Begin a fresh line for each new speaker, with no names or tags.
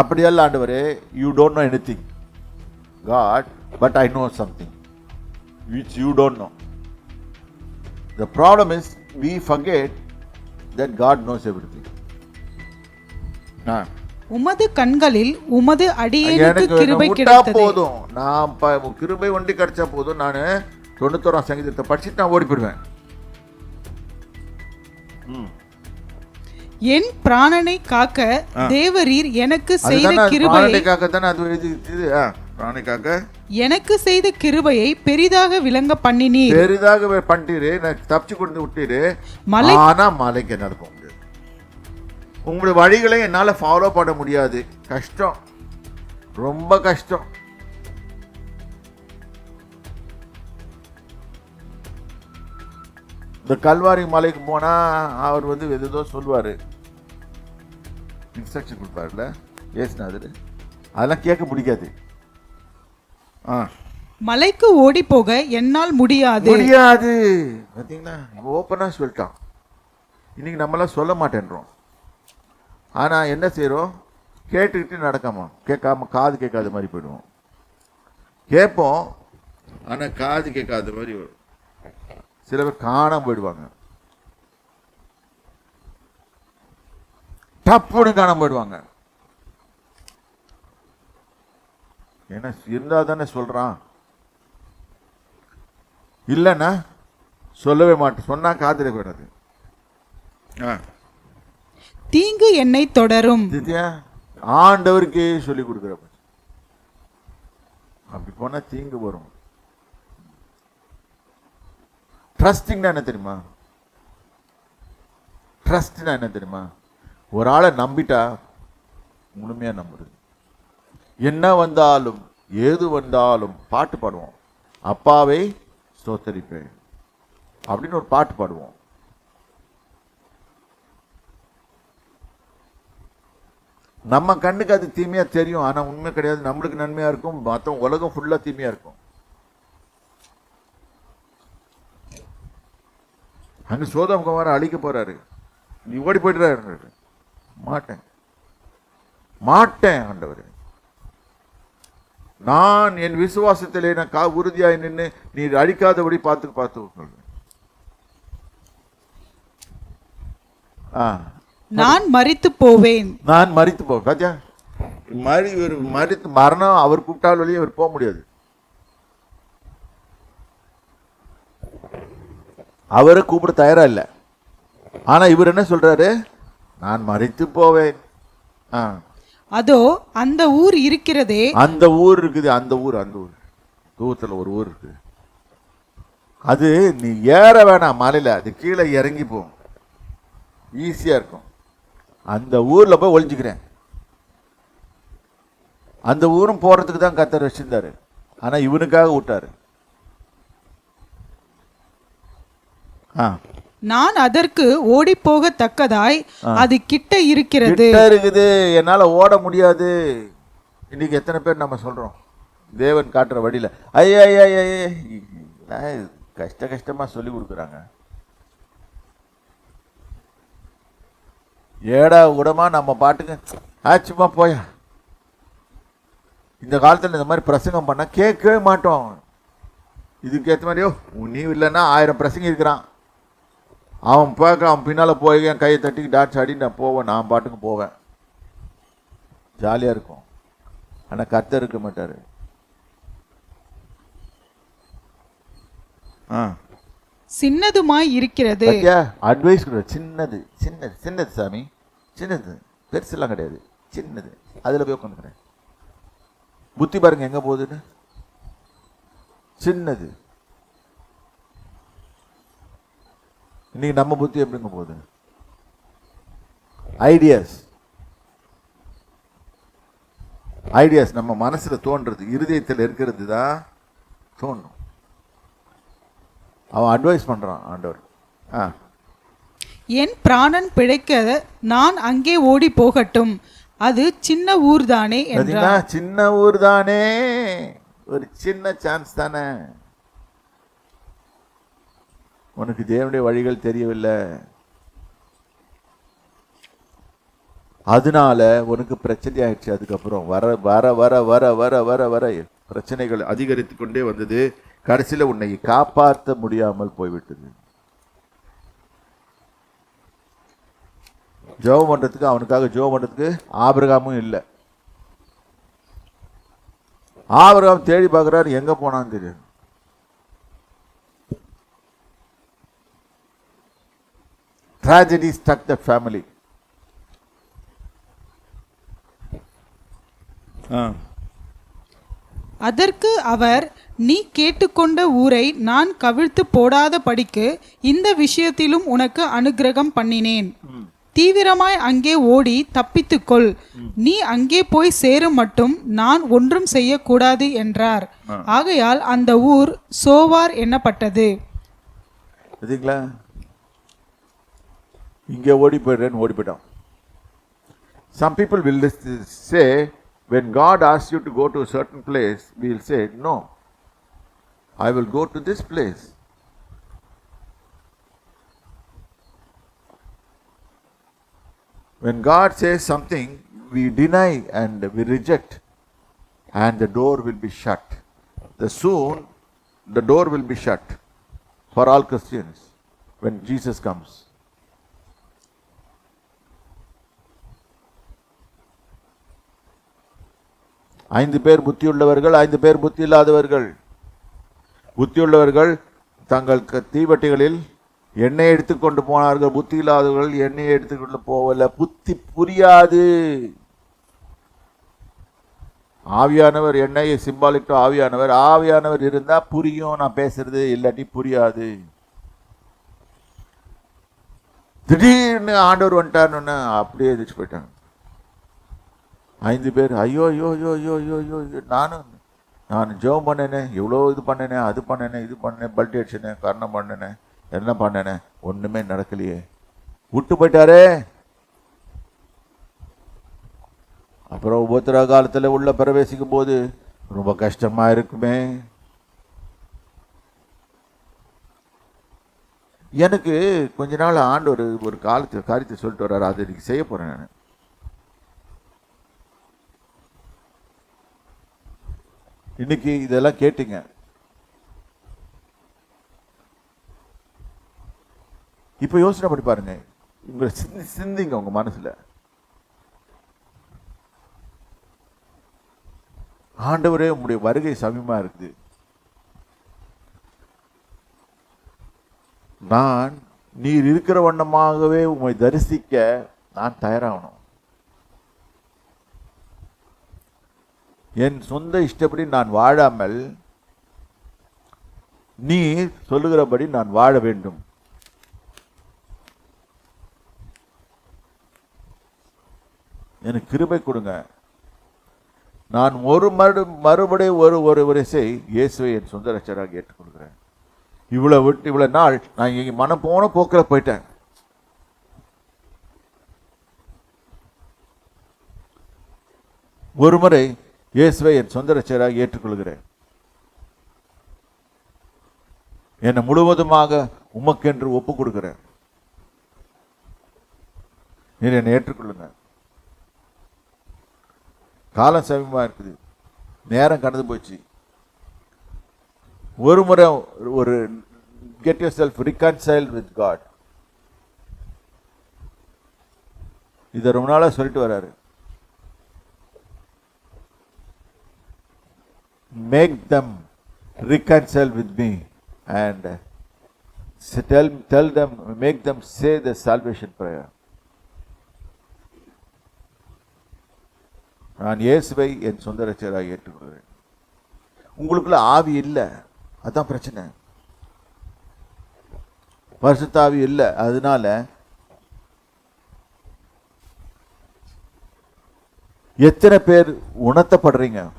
அப்படியல்ல ஆண்டவரே you don't know anything God but I know something which you don't know the problem is we forget that God knows everything
உமது கண்களில் உமது அடியேனுக்கு கிருபை கிடைத்தது.
போதும். நான் கிருபை ஒண்டி கிடைச்சா போதும். நான் தொண்ணூத்தோராம் சங்கீதத்தை படிச்சுட்டு நான் ஓடி போயிடுவேன்.
என் பிராணனை காக்க தேவரீர் எனக்கு செய்த கிருபையை
ஆ, பிராணனைக்காக
எனக்கு செய்த கிருபையை பெரிதாக விளங்க பண்ணினீர்.
பெரிதாக நான் தப்பிச்சு கொண்டு விட்டுரு
மலை-
ஆனா மலைக்கு என்னால் போக முடியாது உங்களுடைய வழிகளை என்னால் ஃபாலோ பண்ண முடியாது. கஷ்டம். ரொம்ப கஷ்டம். இந்த கல்வாரி மலைக்கு போனா அவர் வந்து எதோ சொல்லுவாரு இன்ஸ்ட்ரக்ஷன் கொடுப்பாருல ஏசுநாதர். அதெல்லாம் கேட்க பிடிக்காது ஆ.
மலைக்கு ஓடி போக என்னால் முடியாது.
முடியாது. பார்த்தீங்களா ஓப்பனாக சொல்லிட்டான். இன்னைக்கு நம்மளாம் சொல்ல மாட்டேன்றோம். ஆனால் என்ன செய்கிறோம் கேட்டுக்கிட்டு நடக்காம கேட்காம காது கேட்காத மாதிரி போயிடுவோம். கேட்போம் ஆனால் காது கேட்காத மாதிரி வரும். சில பேர் காணாம போயிடுவாங்க. டப்புன்னு காணாம போயிடுவாங்க. ஏன்னா இருந்தா தானே சொல்றான். இல்லைன்னா சொல்லவே மாட்டேன். சொன்னா காதுல போயிடாது. ஆ.
தீங்கு என்னை தொடரும்.
ஆண்டவருக்கே சொல்லி கொடுக்குற அப்படி போனா தீங்கு வரும். ட்ரஸ்டிங்னா என்ன தெரியுமா? ட்ரஸ்ட்னா என்ன தெரியுமா? ஒரு ஆளை நம்பிட்டா முழுமையாக நம்புறது. என்ன வந்தாலும் ஏது வந்தாலும் பாட்டு பாடுவோம். அப்பாவை ஸ்தோத்தரிப்பேன். அப்படின்னு ஒரு பாட்டு பாடுவோம். நம்ம கண்ணுக்கு அது தீமையாக தெரியும். ஆனால் உண்மை கிடையாது. நம்மளுக்கு நன்மையாக இருக்கும். மற்ற உலகம் ஃபுல்லாக தீமையாக இருக்கும். அங்க சோதம் குமார அழிக்க போறாரு. நீ ஓடி போயிடுறாரு. மாட்டேன். மாட்டேன் ஆண்டவர். நான் என் விசுவாசத்திலே நான் கா உறுதியாய் நின்று நீ அழிக்காதபடி பார்த்து பார்த்து
நான் மரித்து போவேன்.
நான் மறித்து போ பாத்தியா? மறி ஒரு மறித்து மரணம் அவர் கூப்பிட்டால் வழியே அவர் போக முடியாது. அவரை கூப்பிட தயாரா இல்லை. ஆனா இவர் என்ன சொல்றாரு? நான் மறித்து போவேன். ஆ.
அதோ அந்த ஊர் இருக்கிறதே.
அந்த ஊர் இருக்குது அந்த ஊர் அந்த ஊர். தூரத்துல ஒரு ஊர் இருக்கு அது நீ ஏற வேணாம் மலையில. அது கீழே இறங்கி போகும் ஈஸியா இருக்கும். அந்த ஊர்ல போய் ஒளிஞ்சுக்கிறேன். அந்த ஊரும் போறதுக்கு தான் கத்தர் வச்சிருந்தாரு. ஆனா இவனுக்காக விட்டாரு
நான் அதற்கு ஓடி போகத்தக்கதாய் அது கிட்ட இருக்கிறது.
கிட்ட இருக்குது. என்னால ஓட முடியாது. இன்னைக்கு எத்தனை பேர் நம்ம சொல்றோம்? தேவன் காட்டுற வழியில. ஐயா ஐயா ஐயா கஷ்ட கஷ்டமா சொல்லி கொடுக்குறாங்க? ஏடா உடமா நம்ம பாட்டுக்கு ஆச்சுமா போயா. இந்த காலத்துல இந்த மாதிரி பிரசங்கம் பண்ணா கேட்கவே மாட்டோம். இதுக்கு ஏற்ற மாதிரியோ நீ இல்லைன்னா ஆயிரம் பிரசங்க இருக்கிறான். அவன் பார்க்க அவன் பின்னால் போய் என் கையை தட்டி டான்ஸ் ஆடி நான் போவேன் நான் பாட்டுக்கு போவேன். ஜாலியாக இருக்கும். ஆனால் கர்த்தர் இருக்க மாட்டார். ஆ.
சின்னதுமாய் இருக்கிறது.
அட்வைஸ் சின்னது சின்னது சின்னது சாமி. சின்னது. பெருசெல்லாம் கிடையாது. சின்னது. அதில் போய் உட்காந்துக்கிறேன். புத்தி பாருங்க எங்கே போகுதுன்னு? சின்னது. இன்னைக்கு நம்ம புத்தி எப்படிங்க போகுது ஐடியாஸ் ஐடியாஸ் நம்ம மனசுல தோன்றது இருதயத்தில் இருக்கிறது தான் தோணும். அவன் அட்வைஸ் பண்றான் ஆண்டவர். ஆ.
என் பிராணன் பிழைக்க நான் அங்கே ஓடி போகட்டும். அது சின்ன என்றார்
பார்த்தீங்களா சின்ன ஊர் தானே ஒரு சின்ன சான்ஸ் தானே. உனக்கு தேவனுடைய வழிகள் தெரியவில்லை. அதனால உனக்கு பிரச்சனை ஆயிடுச்சு. அதுக்கப்புறம் வர வர வர வர வர வர வர பிரச்சனைகள் அதிகரித்து கொண்டே வந்தது. கடைசியில் உன்னை காப்பாற்ற முடியாமல் போய்விட்டது. ஜெபம் பண்ணுறதுக்கு அவனுக்காக ஜெபம் பண்ணுறதுக்கு ஆபிரகாமும் இல்லை. ஆபிரகாம் தேடி பார்க்குறாரு எங்கே போனான்னு தெரியும் tragedy struck the family.
அதற்கு அவர் நீ கேட்டுக்கொண்ட ஊரை நான் கவிழ்த்து போடாத படிக்கு இந்த விஷயத்திலும் உனக்கு அனுக்கிரகம் பண்ணினேன். தீவிரமாய் அங்கே ஓடி தப்பித்துக்கொள். நீ அங்கே போய் சேரும் மட்டும் நான் ஒன்றும் செய்யக்கூடாது என்றார். ஆகையால் அந்த ஊர் சோவார் என்னப்பட்டது.
பார்த்தீங்களா இங்கே ஓடி போயிடுறேன்னு ஓடி போயிட்டான் some people will say when God as you to go to certain place will say no I will go to this place When God says something, we deny and we reject, and the door will be shut. The soon, the door will be shut for all Christians when Jesus comes. ஐந்து பேர் புத்தியுள்ளவர்கள் ஐந்து பேர் புத்தி இல்லாதவர்கள் புத்தியுள்ளவர்கள் தங்கள் க- தீவட்டிகளில் எண்ணெய் எடுத்துக்கொண்டு போனார்கள். புத்தி இல்லாதவர்கள் எண்ணெயை எடுத்துக்கொண்டு போகல. புத்தி புரியாது. ஆவியானவர் எண்ணெயை சிம்பாலிக் ஆவியானவர். ஆவியானவர் இருந்தால் புரியும். நான் பேசுறது இல்லாட்டி புரியாது. திடீர்னு ஆண்டவர் வந்துட்டாருன்னு அப்படியே எதிர்த்து போயிட்டாங்க. ஐந்து பேர் ஐயோ ஐயோ ஐயோ ஐயோ ஐயோ ஐயோ ஐயோ நானும் நான் ஜெபம் பண்ணினேன் இவ்வளோ இது பண்ணினேன் அது பண்ணினேன் இது பண்ணினேன் பல்ட்டி அடிச்சினேன் கர்ணம் பண்ணினேன் என்ன பண்ணினேன் ஒன்றுமே நடக்கலையே. விட்டு போயிட்டாரே. அப்புறம் உபத்திர காலத்தில் உள்ள பிரவேசிக்கும் போது ரொம்ப கஷ்டமாக இருக்குமே. எனக்கு கொஞ்ச நாள் ஆண்டு ஒரு ஒரு காலத்து காரியத்தை சொல்லிட்டு வர்றாரு அது இன்னைக்கு செய்ய போகிறேன் நான். இன்னைக்கு இதெல்லாம் கேட்டீங்க. இப்போ யோசனை பண்ணி பாருங்க. உங்களை சிந்தி சிந்திங்க உங்க மனசுல. ஆண்டவரே உங்களுடைய வருகை சமயமா இருக்குது. நான் நீர் இருக்கிற வண்ணமாகவே உம்மை தரிசிக்க நான் தயாராகணும். என் சொந்த இஷ்டப்படி நான் வாழாமல் நீ சொல்லுகிறபடி நான் வாழ வேண்டும். எனக்கு கிருபை கொடுங்க. நான் ஒரு மறு மறுபடி ஒரு ஒரு வரிசை இயேசுவை என் சொந்த ரச்சராக ஏற்றுக்கொள்கிறேன். இவ்வளோ விட்டு இவ்வளோ நாள் நான் இங்கே மனம் போன போக்கில் போயிட்டேன். ஒரு முறை இயேசுவை என் சொந்த ரட்சகராக ஏற்றுக்கொள்கிறேன். என்னை முழுவதுமாக உமக்கென்று ஒப்பு கொடுக்கிறேன் நீர் என்னை ஏற்றுக்கொள்ளுங்க காலம் சமீபமாக இருக்குது. நேரம் கடந்து போச்சு. ஒரு முறை ஒரு get yourself reconcile with God இதை ரொம்ப நாளாக சொல்லிட்டு வராரு. Make them reconcile with me and uh, tell tell, tell them, make them say the salvation prayer. நான் இயேசுவை என் சொந்த ரட்சகராக ஏற்றுக்கொள்கிறேன். உங்களுக்குள்ள ஆவி இல்லை அதுதான் பிரச்சனை. பரிசுத்தாவி இல்லை அதனால எத்தனை பேர் உணர்த்தப்படுறீங்க?